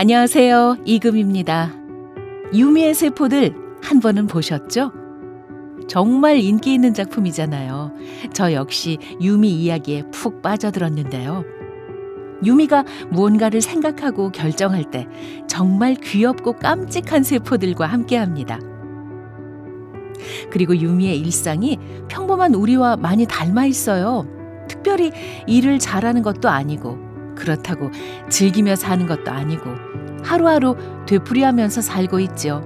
안녕하세요. 이금입니다. 유미의 세포들 한 번은 보셨죠? 정말 인기 있는 작품이잖아요. 저 역시 유미 이야기에 푹 빠져들었는데요. 유미가 무언가를 생각하고 결정할 때 정말 귀엽고 깜찍한 세포들과 함께 합니다. 그리고 유미의 일상이 평범한 우리와 많이 닮아 있어요. 특별히 일을 잘하는 것도 아니고 그렇다고 즐기며 사는 것도 아니고 하루하루 되풀이하면서 살고 있죠.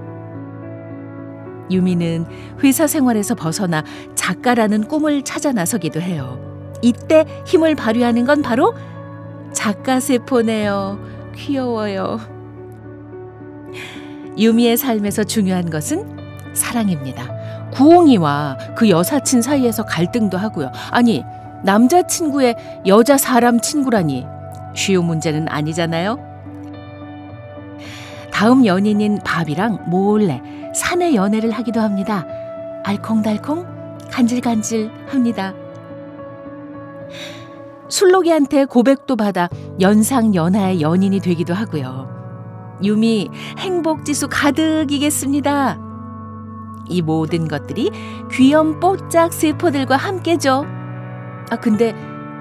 유미는 회사 생활에서 벗어나 작가라는 꿈을 찾아 나서기도 해요. 이때 힘을 발휘하는 건 바로 작가 세포네요. 귀여워요. 유미의 삶에서 중요한 것은 사랑입니다. 구홍이와 그 여사친 사이에서 갈등도 하고요. 아니, 남자친구의 여자 사람 친구라니 쉬운 문제는 아니잖아요. 다음 연인인 밥이랑 몰래 사내 연애를 하기도 합니다. 알콩달콩 간질간질 합니다. 술록이한테 고백도 받아 연상 연하의 연인이 되기도 하고요. 유미 행복 지수 가득이겠습니다. 이 모든 것들이 귀염 뽀짝 세포들과 함께죠. 아 근데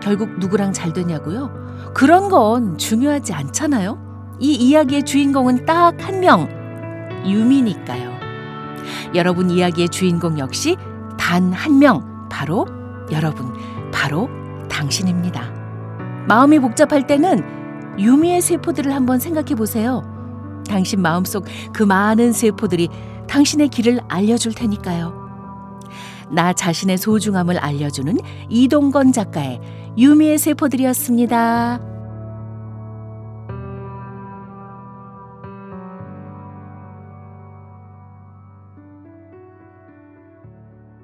결국 누구랑 잘 되냐고요? 그런 건 중요하지 않잖아요. 이 이야기의 주인공은 딱 한 명, 유미니까요. 여러분 이야기의 주인공 역시 단 한 명, 바로 여러분, 바로 당신입니다. 마음이 복잡할 때는 유미의 세포들을 한번 생각해 보세요. 당신 마음속 그 많은 세포들이 당신의 길을 알려줄 테니까요. 나 자신의 소중함을 알려주는 이동건 작가의 유미의 세포들이었습니다.